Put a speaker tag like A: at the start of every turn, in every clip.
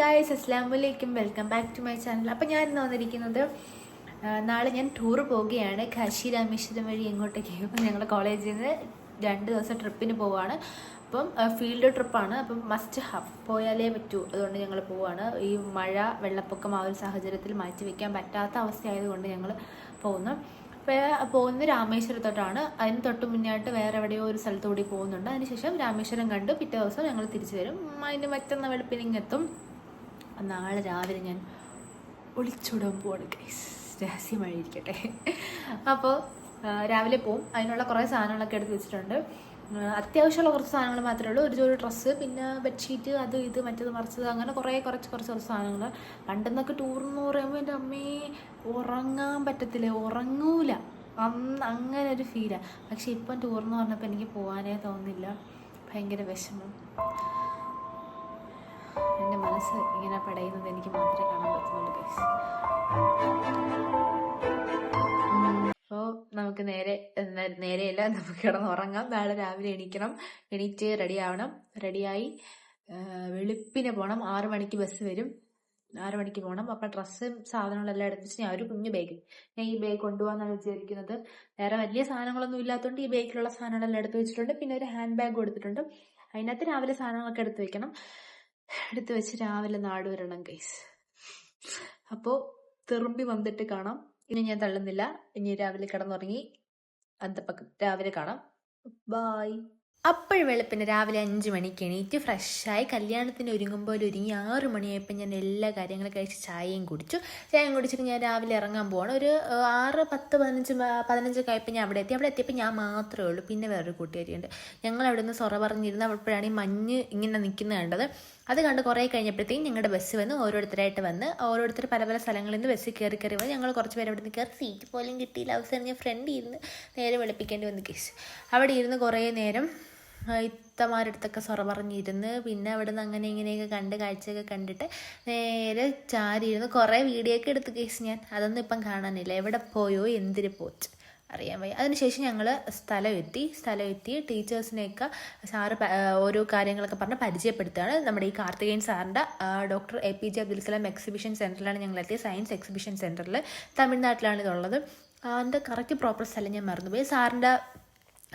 A: Guys അസ്ലാം വലൈക്കും welcome back to my channel അപ്പം ഞാൻ ഇന്ന് വന്നിരിക്കുന്നത് നാളെ ഞാൻ ടൂർ പോവുകയാണ്. കാശി രാമേശ്വരം വഴി എങ്ങോട്ടേക്ക്? അപ്പം ഞങ്ങളുടെ കോളേജിൽ നിന്ന് രണ്ട് ദിവസം ട്രിപ്പിന് പോവുകയാണ് അപ്പം ഫീൽഡ് ട്രിപ്പാണ് അപ്പം മസ്റ്റ് ഹബ് പോയാലേ പറ്റൂ. അതുകൊണ്ട് ഞങ്ങൾ പോവുകയാണ് ഈ മഴ വെള്ളപ്പൊക്കം ആ ഒരു സാഹചര്യത്തിൽ മാറ്റി വയ്ക്കാൻ പറ്റാത്ത അവസ്ഥയായതുകൊണ്ട് ഞങ്ങൾ പോകുന്നു. പോകുന്നത് രാമേശ്വരത്തോട്ടാണ്. അതിന് തൊട്ട് മുന്നായിട്ട് വേറെ എവിടെയോ ഒരു സ്ഥലത്ത് പോകുന്നുണ്ട്. അതിനുശേഷം രാമേശ്വരം കണ്ട്. പിറ്റേ ദിവസം ഞങ്ങൾ തിരിച്ചു വരും. അതിന് മറ്റന്ന വെളുപ്പിന് ഇങ്ങെത്തും നാളെ രാവിലെ ഞാൻ ഒളിച്ചോടാൻ പോവാണ് ഗൈസ് രഹസ്യമായിരിക്കട്ടെ. അപ്പോൾ രാവിലെ പോവും. അതിനുള്ള കുറേ സാധനങ്ങളൊക്കെ എടുത്ത് വെച്ചിട്ടുണ്ട്. അത്യാവശ്യമുള്ള കുറച്ച് സാധനങ്ങൾ മാത്രമേ ഉള്ളൂ. ഒരു ജോലി ഡ്രസ്സ് പിന്നെ ബെഡ്ഷീറ്റ് അത് ഇത് മറ്റത് മറിച്ചത് അങ്ങനെ കുറേ കുറച്ച് കുറച്ച് കുറച്ച് സാധനങ്ങൾ. പണ്ടെന്നൊക്കെ ടൂറെന്ന് പറയുമ്പോൾ എന്റെ അമ്മയെ ഉറങ്ങാൻ പറ്റത്തില്ല. ഉറങ്ങൂല. അന്ന് അങ്ങനെ ഒരു ഫീലാണ് പക്ഷേ ഇപ്പം ടൂറെന്ന് പറഞ്ഞപ്പോൾ എനിക്ക് പോകാനേ തോന്നുന്നില്ല ഭയങ്കര വിഷമം. മനസ്സ് ഇങ്ങനെ പടയുന്നത് എനിക്ക് മാത്രമേ കാണാൻ പറ്റുന്നുള്ളൂ ഗൈസ് അപ്പോൾ നമുക്ക് നേരെ നേരെയല്ല നമുക്ക് കിടന്ന് ഉറങ്ങാം. നാളെ രാവിലെ എണീക്കണം. എണീറ്റ് റെഡി ആവണം. റെഡിയായി വെളുപ്പിന് പോകണം ആറു മണിക്ക് ബസ് വരും. ആറു മണിക്ക് പോകണം അപ്പം ഡ്രസ്സും സാധനങ്ങളെല്ലാം എടുത്ത് വെച്ച് ഞാൻ ഒരു കുഞ്ഞു ബാഗ് ഞാൻ ഈ ബാഗ് കൊണ്ടുപോകാന്നാണ് വിചാരിക്കുന്നത്. വേറെ വലിയ സാധനങ്ങളൊന്നും ഇല്ലാത്തതുകൊണ്ട് ഈ ബാഗിലുള്ള സാധനങ്ങളെല്ലാം എടുത്ത് വെച്ചിട്ടുണ്ട്. പിന്നെ ഒരു ഹാൻഡ് ബാഗ് കൊടുത്തിട്ടുണ്ട് അതിനകത്ത് രാവിലെ സാധനങ്ങളൊക്കെ എടുത്ത് വെക്കണം. എടുത്ത് വെച്ച് രാവിലെ നാട് വരണം ഗൈസ് അപ്പോ തെറുമ്പി വന്നിട്ട് കാണാം. ഇനി ഞാൻ തള്ളുന്നില്ല. ഇനി രാവിലെ കിടന്നുറങ്ങി അന്തപ്പക്കം രാവിലെ കാണാം. ബായ് അപ്പോൾ വെളുപ്പിന് രാവിലെ അഞ്ച് മണിക്ക് എണീറ്റ് ഫ്രഷായി കല്യാണത്തിന് ഒരുങ്ങുമ്പോൾ ഒരുങ്ങി ആറ് മണിയായപ്പോൾ ഞാൻ എല്ലാ കാര്യങ്ങളും കഴിച്ച് ചായയും കുടിച്ചു. ചായയും കുടിച്ചിട്ട് ഞാൻ രാവിലെ ഇറങ്ങാൻ പോകണം ഒരു ആറ് പത്ത് പതിനഞ്ച് പതിനഞ്ചൊക്കെ ആയപ്പോൾ ഞാൻ അവിടെ എത്തി. അവിടെ എത്തിയപ്പോൾ ഞാൻ മാത്രമേ ഉള്ളൂ. പിന്നെ വേറൊരു കൂട്ടുകാരിയുണ്ട്. ഞങ്ങൾ അവിടെ നിന്ന് സൊറ പറഞ്ഞിരുന്ന. അപ്പോഴാണ് ഈ മഞ്ഞ് ഇങ്ങനെ നിൽക്കുന്നത് കണ്ടത്. അത് കണ്ട് കുറേ കഴിഞ്ഞപ്പോഴത്തേക്കും ഞങ്ങളുടെ ബസ് വന്ന് ഓരോരുത്തരായിട്ട് വന്ന് ഓരോരുത്തർ പല പല സ്ഥലങ്ങളിൽ നിന്ന് ബസ്സിൽ കയറി കയറി വന്ന് ഞങ്ങൾ കുറച്ച് പേര് അവിടെ നിന്ന് കയറി സീറ്റ് പോലും കിട്ടിയില്ല. അവസാനം ഞാൻ ഫ്രണ്ട് ഇരുന്ന് നേരെ വെളുപ്പിക്കേണ്ടി വന്ന് കേസ്. അവിടെ ഇരുന്ന് കുറേ നേരം ഇത്തമാരടുത്തൊക്കെ സൊറ പറഞ്ഞിരുന്ന്. പിന്നെ അവിടെ നിന്ന് അങ്ങനെ ഇങ്ങനെയൊക്കെ കണ്ട് കാഴ്ചയൊക്കെ കണ്ടിട്ട് നേരെ ചാരിയിരുന്ന്. കുറേ വീഡിയോ ഒക്കെ എടുത്ത് കേസ് ഞാൻ. അതൊന്നും ഇപ്പം കാണാനില്ല. എവിടെ പോയോ എന്തിന് പോച്ച്. അറിയാൻ വയ്യ. അതിനുശേഷം ഞങ്ങൾ സ്ഥലം എത്തി സ്ഥലം എത്തി ടീച്ചേഴ്സിനെയൊക്കെ സാറ് ഓരോ കാര്യങ്ങളൊക്കെ പറഞ്ഞ് പരിചയപ്പെടുത്തുകയാണ്. നമ്മുടെ ഈ കാർത്തികേയൻ സാറിന്റെ doctor A P J Abdul Kalam exhibition സെന്ററിലാണ് ഞങ്ങൾ എത്തിയത് സയൻസ് എക്സിബിഷൻ സെന്ററിൽ തമിഴ്നാട്ടിലാണ് ഇതുള്ളത് അതിന്റെ കറക്റ്റ് പ്രോപ്പർ സ്ഥലം ഞാൻ മറന്നുപോയി. സാറിന്റെ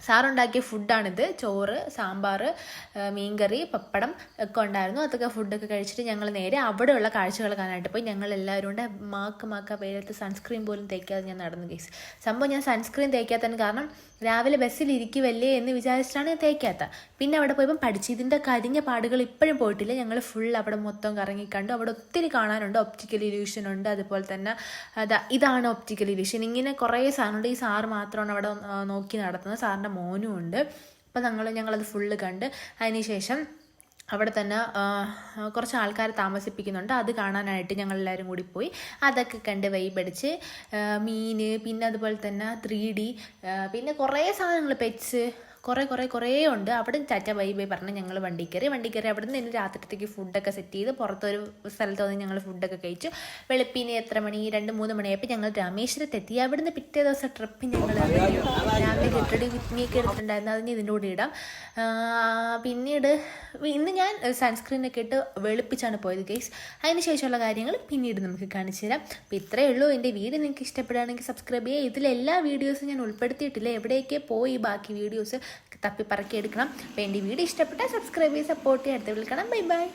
A: സാറുണ്ടാക്കിയ ഫുഡാണിത്. ചോറ് സാമ്പാർ മീൻകറി പപ്പടം ഒക്കെ ഉണ്ടായിരുന്നു. അതൊക്കെ ഫുഡൊക്കെ കഴിച്ചിട്ട് ഞങ്ങൾ നേരെ അവിടെയുള്ള കാഴ്ചകൾ കാണാനായിട്ട് പോയി. ഞങ്ങൾ എല്ലാവരും കൂടെ മാക്ക് മാക്ക പേരത്ത് സൺസ്ക്രീൻ പോലും തേക്കാതെ ഞാൻ നടന്നു കേസ് സംഭവം ഞാൻ സൺസ്ക്രീൻ തേക്കാത്തതിന് കാരണം രാവിലെ ബസ്സിൽ ഇരിക്കുവല്ലേ എന്ന് വിചാരിച്ചിട്ടാണ് ഞാൻ തേക്കാത്ത. പിന്നെ അവിടെ പോയപ്പോൾ പഠിച്ചു ഇതിന്റെ കരിഞ്ഞ പാടുകൾ ഇപ്പോഴും പോയിട്ടില്ല. ഞങ്ങൾ ഫുൾ അവിടെ മൊത്തം കറങ്ങി കണ്ടു. അവിടെ ഒത്തിരി കാണാനുണ്ട്. ഒപ്റ്റിക്കൽ ഇല്യൂഷൻ ഉണ്ട്. അതുപോലെ തന്നെ അതാ ഇതാണ് ഒപ്റ്റിക്കൽ ഇല്യൂഷൻ ഇങ്ങനെ കുറേ സാധനമുണ്ട്. ഈ സാറ് മാത്രമാണ് അവിടെ നോക്കി നടത്തുന്നത്. സാറിന്റെ മോനും ഉണ്ട്. അപ്പോൾ ഞങ്ങൾ ഞങ്ങളത് ഫുള്ള് കണ്ട് അതിനുശേഷം അവിടെ തന്നെ കുറച്ച് ആൾക്കാർ താമസിപ്പിക്കുന്നുണ്ട്. അത് കാണാനായിട്ട് ഞങ്ങൾ എല്ലാവരും കൂടി പോയി. അതൊക്കെ കണ്ട് വൈബടിച്ച് മീൻ പിന്നെ അതുപോലെ തന്നെ ത്രീ ഡി പിന്നെ കുറേ സാധനങ്ങൾ പെറ്റ്സ് കുറേ കുറേ കുറേ ഉണ്ട്. അവിടെ ചാറ്റ ബൈ ബൈ പറഞ്ഞ് ഞങ്ങൾ വണ്ടി കയറി വണ്ടി കയറി അവിടെ നിന്ന് രാത്രിത്തേക്ക് ഫുഡൊക്കെ സെറ്റ് ചെയ്ത് പുറത്തൊരു സ്ഥലത്ത് വന്ന് ഞങ്ങൾ ഫുഡൊക്കെ കഴിച്ചു. വെളുപ്പിന് എത്ര മണി? രണ്ട് മൂന്ന് മണിയായപ്പോൾ ഞങ്ങൾ രാമേശ്വരത്ത് എത്തി. അവിടുന്ന് പിറ്റേ ദിവസം ട്രിപ്പ് ഞങ്ങൾ രാവിലെ കെട്ടടി വിത്നിയൊക്കെ എടുത്തിട്ടുണ്ടായിരുന്നു. അതിന് ഇതിന്റെ കൂടെ ഇടാം. പിന്നീട് ഇന്ന് ഞാൻ സൺസ്ക്രീനൊക്കെ ഇട്ട് വെളുപ്പിച്ചാണ് പോയത് ഗൈസ് അതിന് ശേഷമുള്ള കാര്യങ്ങൾ പിന്നീട് നമുക്ക് കാണിച്ചു തരാം. അപ്പോൾ ഇത്രയേ ഉള്ളൂ. എന്റെ വീഡിയോ നിങ്ങൾക്ക് ഇഷ്ടപ്പെടുകയാണെങ്കിൽ സബ്സ്ക്രൈബ് ചെയ്യുക. ഇതിലെല്ലാ വീഡിയോസും ഞാൻ ഉൾപ്പെടുത്തിയിട്ടില്ല. എവിടെയൊക്കെ പോയി ബാക്കി വീഡിയോസ് തപ്പി പറക്കി എടുക്കണം അപ്പോൾ എന്റെ വീഡിയോ ഇഷ്ടപ്പെട്ടാൽ സബ്സ്ക്രൈബ് ചെയ്ത് സപ്പോർട്ട് ചെയ്യാൻ അടുത്ത് വിളിക്കണം ബൈ ബൈ